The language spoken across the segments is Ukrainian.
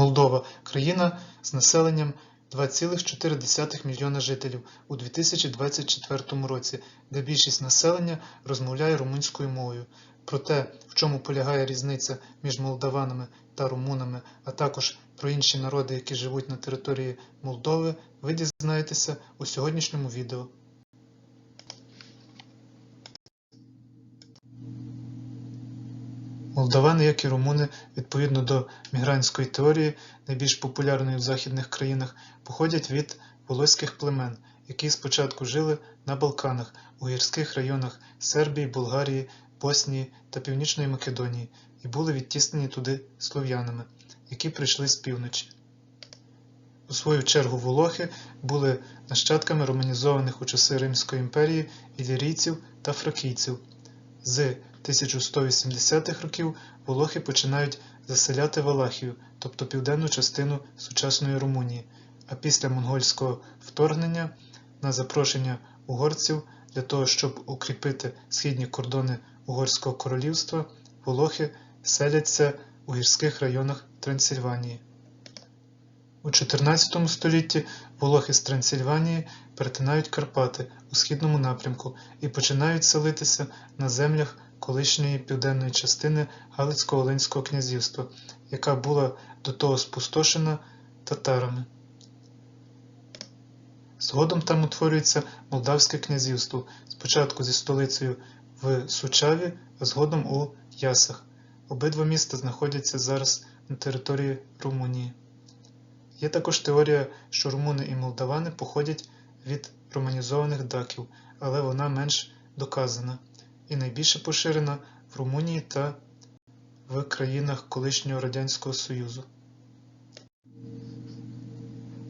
Молдова країна з населенням 2,4 мільйона жителів у 2024 році, де більшість населення розмовляє румунською мовою. Про те, в чому полягає різниця між молдаванами та румунами, а також про інші народи, які живуть на території Молдови, ви дізнаєтеся у сьогоднішньому відео. Молдавани, як і румуни, відповідно до мігрантської теорії, найбільш популярної в західних країнах, походять від волоських племен, які спочатку жили на Балканах, у гірських районах Сербії, Болгарії, Боснії та Північної Македонії і були відтіснені туди слов'янами, які прийшли з півночі. У свою чергу волохи були нащадками романізованих у часи Римської імперії ілірійців та фракійців. З 1180-х років волохи починають заселяти Валахію, тобто південну частину сучасної Румунії, а після монгольського вторгнення на запрошення угорців для того, щоб укріпити східні кордони Угорського королівства, волохи селяться у гірських районах Трансильванії. У 14 столітті волохи з Трансильванії перетинають Карпати у східному напрямку і починають селитися на землях колишньої південної частини Галицько-Волинського князівства, яка була до того спустошена татарами. Згодом там утворюється Молдавське князівство, спочатку зі столицею в Сучаві, а згодом у Ясах. Обидва міста знаходяться зараз на території Румунії. Є також теорія, що румуни і молдавани походять від романізованих даків, але вона менш доказана і найбільше поширена в Румунії та в країнах колишнього Радянського Союзу.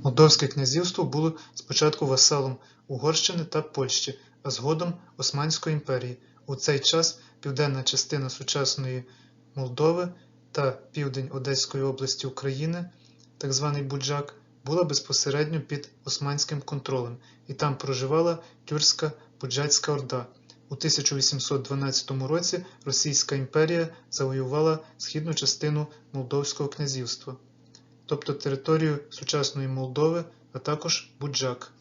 Молдовське князівство було спочатку васалом Угорщини та Польщі, а згодом Османської імперії. У цей час південна частина сучасної Молдови та південь Одеської області України, так званий Буджак, була безпосередньо під османським контролем, і там проживала тюркська Буджацька Орда. У 1812 році Російська імперія завоювала східну частину Молдовського князівства, тобто територію сучасної Молдови, а також Буджак,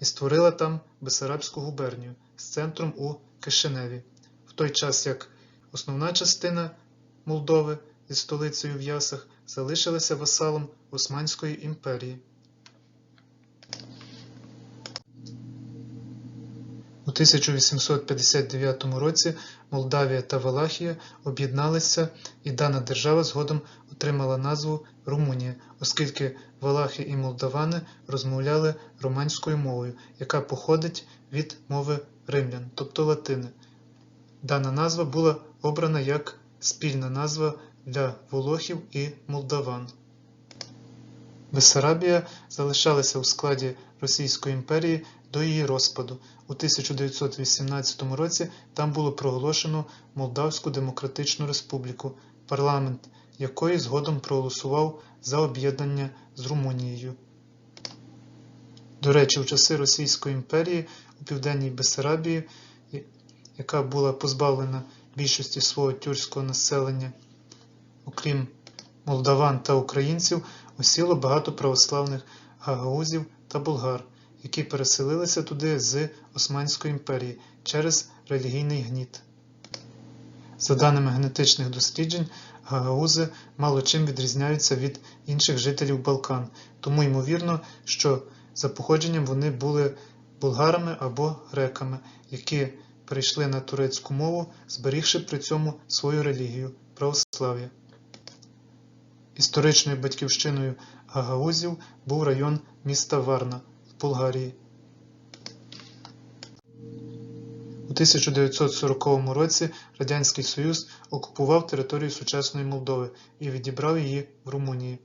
і створила там Бесарабську губернію з центром у Кишиневі, в той час як основна частина Молдови зі столицею в Ясах залишилася васалом Османської імперії. У 1859 році Молдавія та Валахія об'єдналися і дана держава згодом отримала назву Румунія, оскільки Валахи і молдавани розмовляли романською мовою, яка походить від мови римлян, тобто латини. Дана назва була обрана як спільна назва для волохів і молдаван. Бессарабія залишалася у складі Російської імперії до її розпаду. У 1918 році там було проголошено Молдавську Демократичну Республіку, парламент якої згодом проголосував за об'єднання з Румунією. До речі, у часи Російської імперії у Південній Бессарабії, яка була позбавлена більшості свого тюркського населення, окрім молдаван та українців, осіло багато православних гагаузів та болгар, які переселилися туди з Османської імперії через релігійний гніт. За даними генетичних досліджень, гагаузи мало чим відрізняються від інших жителів Балкан, тому ймовірно, що за походженням вони були болгарами або греками, які перейшли на турецьку мову, зберігши при цьому свою релігію православ'я. Історичною батьківщиною гагаузів був район міста Варна в Болгарії. У 1940 році Радянський Союз окупував територію сучасної Молдови і відібрав її в Румунії,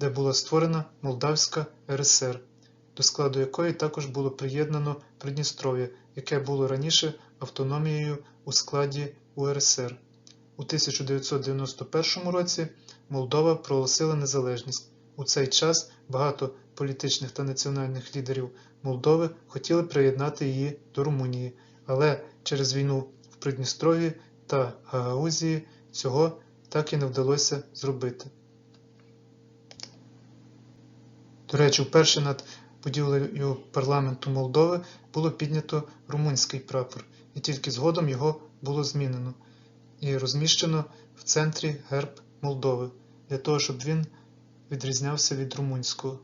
де була створена Молдавська РСР, до складу якої також було приєднано Придністров'я, яке було раніше автономією у складі УРСР. У 1991 році Молдова проголосила незалежність. У цей час багато політичних та національних лідерів Молдови хотіли приєднати її до Румунії, але через війну в Придністров'ї та Гагаузії цього так і не вдалося зробити. До речі, вперше над будівлею парламенту Молдови було піднято румунський прапор, і тільки згодом його було змінено і розміщено в центрі герб Молдови для того, щоб він відрізнявся від румунського.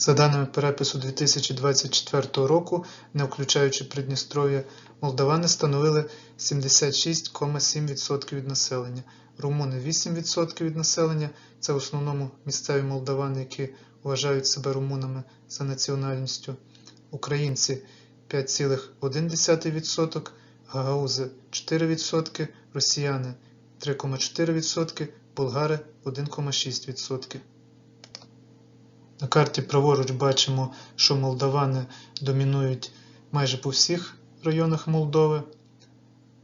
За даними перепису 2024 року, не включаючи Придністров'я, молдавани становили 76,7% від населення, румуни 8% від населення, це в основному місцеві молдавани, які вважають себе румунами за національністю, українці 5,1%, гагаузи 4%, росіяни 3,4%, болгари 1,6%. На карті праворуч бачимо, що молдавани домінують майже по всіх районах Молдови.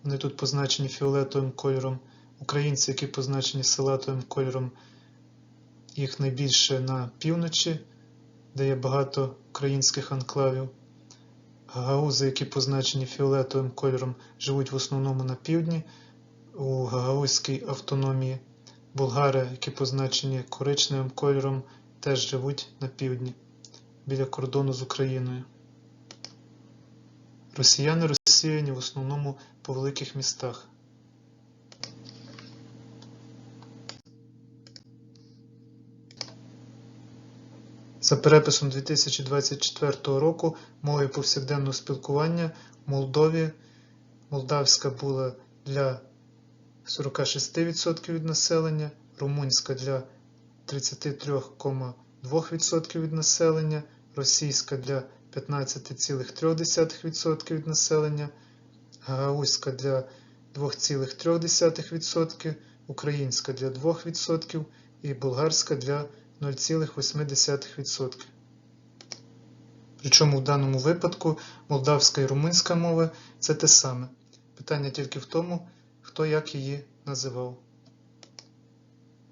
Вони тут позначені фіолетовим кольором. Українці, які позначені салатовим кольором, їх найбільше на півночі, де є багато українських анклавів. Гагаузи, які позначені фіолетовим кольором, живуть в основному на півдні, у Гагаузькій автономії. Болгари, які позначені коричневим кольором, теж живуть на півдні, біля кордону з Україною. Росіяни розсіяні в основному по великих містах. За переписом 2024 року мовою повсякденного спілкування в Молдові молдавська була для 46% від населення, румунська для 33,2% від населення, російська для 15,3% від населення, гагаузька для 2,3%, українська для 2% і болгарська для 0,8%. Причому в даному випадку молдавська і румунська мови це те саме. Питання тільки в тому, хто як її називав.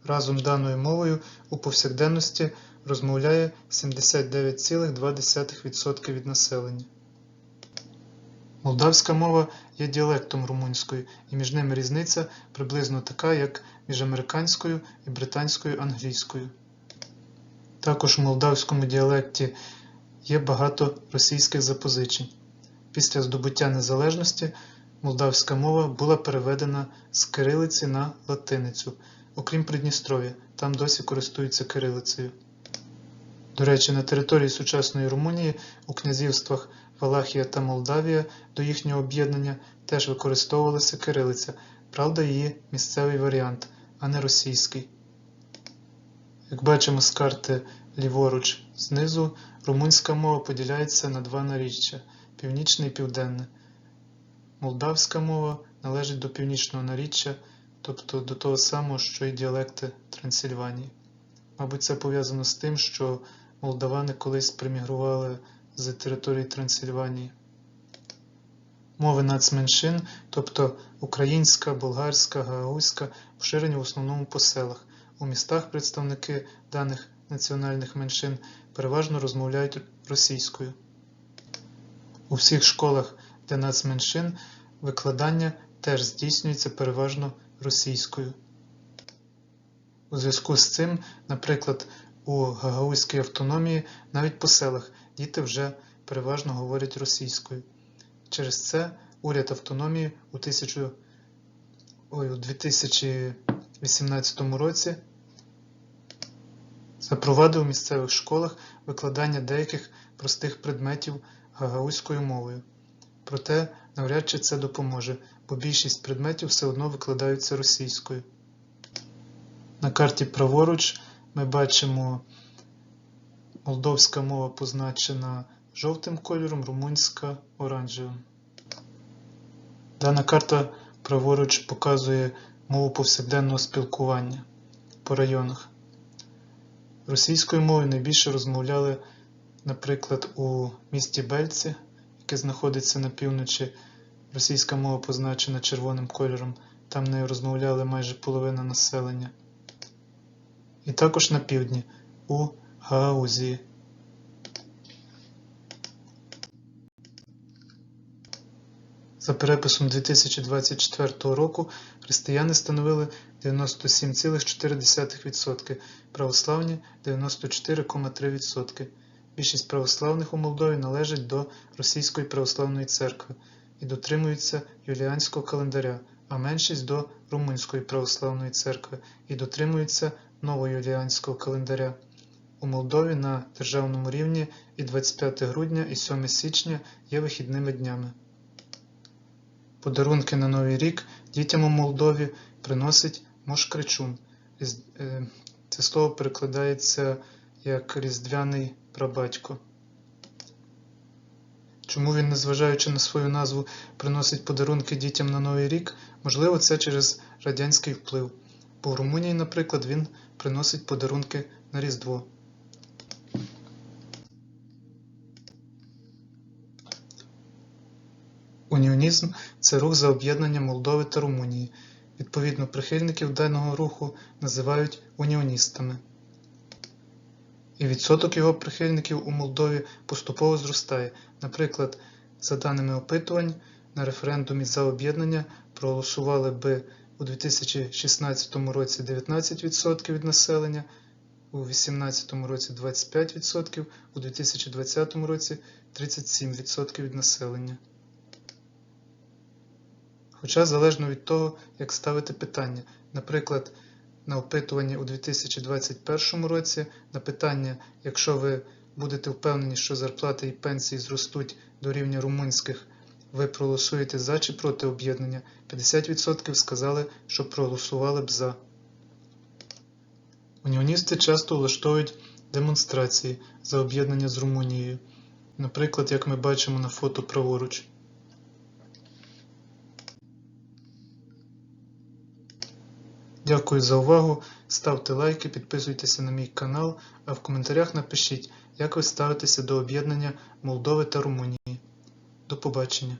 Разом даною мовою у повсякденності розмовляє 79,2% від населення. Молдавська мова є діалектом румунської, і між ними різниця приблизно така, як між американською і британською англійською. Також у молдавському діалекті є багато російських запозичень. Після здобуття незалежності молдавська мова була переведена з кирилиці на латиницю, окрім Придністров'я, там досі користуються кирилицею. До речі, на території сучасної Румунії у князівствах Валахія та Молдавія до їхнього об'єднання теж використовувалася кирилиця, правда, її місцевий варіант, а не російський. Як бачимо з карти ліворуч знизу, румунська мова поділяється на два наріччя північне і південне. Молдавська мова належить до північного наріччя, тобто до того самого, що й діалекти Трансильванії. Мабуть, це пов'язано з тим, що молдавани колись примігрували з території Трансильванії. Мови нацменшин, тобто українська, болгарська, гагаузька, поширені в основному по селах. У містах представники даних національних меншин переважно розмовляють російською. У всіх школах для нацменшин викладання теж здійснюється переважно російською. У зв'язку з цим, наприклад, у Гагаузькій автономії навіть по селах діти вже переважно говорять російською. Через це уряд автономії у, 1000, ой, у 2018 році запровадив у місцевих школах викладання деяких простих предметів гагаузькою мовою. Проте навряд чи це допоможе, бо більшість предметів все одно викладаються російською. На карті праворуч ми бачимо молдовська мова позначена жовтим кольором, румунська оранжевим. Дана карта праворуч показує мову повсякденного спілкування по районах. Російською мовою найбільше розмовляли, наприклад, у місті Бельці, яке знаходиться на півночі. Російська мова позначена червоним кольором, там нею розмовляли майже половина населення. І також на півдні у Гагаузії. За переписом 2024 року християни становили 97,4%, православні 94,3%. Більшість православних у Молдові належать до Російської православної церкви і дотримуються юліанського календаря, а меншість до Румунської православної церкви і дотримуються новоюліанського календаря. У Молдові на державному рівні і 25 грудня і 7 січня є вихідними днями. Подарунки на Новий рік дітям у Молдові приносить Мошкричун. Е, Це слово перекладається як різдвяний прабатько. Чому він, незважаючи на свою назву, приносить подарунки дітям на Новий рік? Можливо, це через радянський вплив. Бо в Румунії, наприклад, він приносить подарунки на Різдво. Уніонізм це рух за об'єднання Молдови та Румунії. Відповідно, прихильників даного руху називають уніоністами. І відсоток його прихильників у Молдові поступово зростає. Наприклад, за даними опитувань, на референдумі за об'єднання проголосували би у 2016 році 19% від населення, у 2018 році 25%, у 2020 році 37% від населення. Хоча залежно від того, як ставити питання. Наприклад, на опитуванні у 2021 році на питання, якщо ви будете впевнені, що зарплати і пенсії зростуть до рівня румунських, ви проголосуєте за чи проти об'єднання, 50% сказали, що проголосували б за. Уніоністи часто влаштовують демонстрації за об'єднання з Румунією. Наприклад, як ми бачимо на фото праворуч. Дякую за увагу. Ставте лайки, підписуйтеся на мій канал, а в коментарях напишіть, як ви ставитеся до об'єднання Молдови та Румунії. До побачення!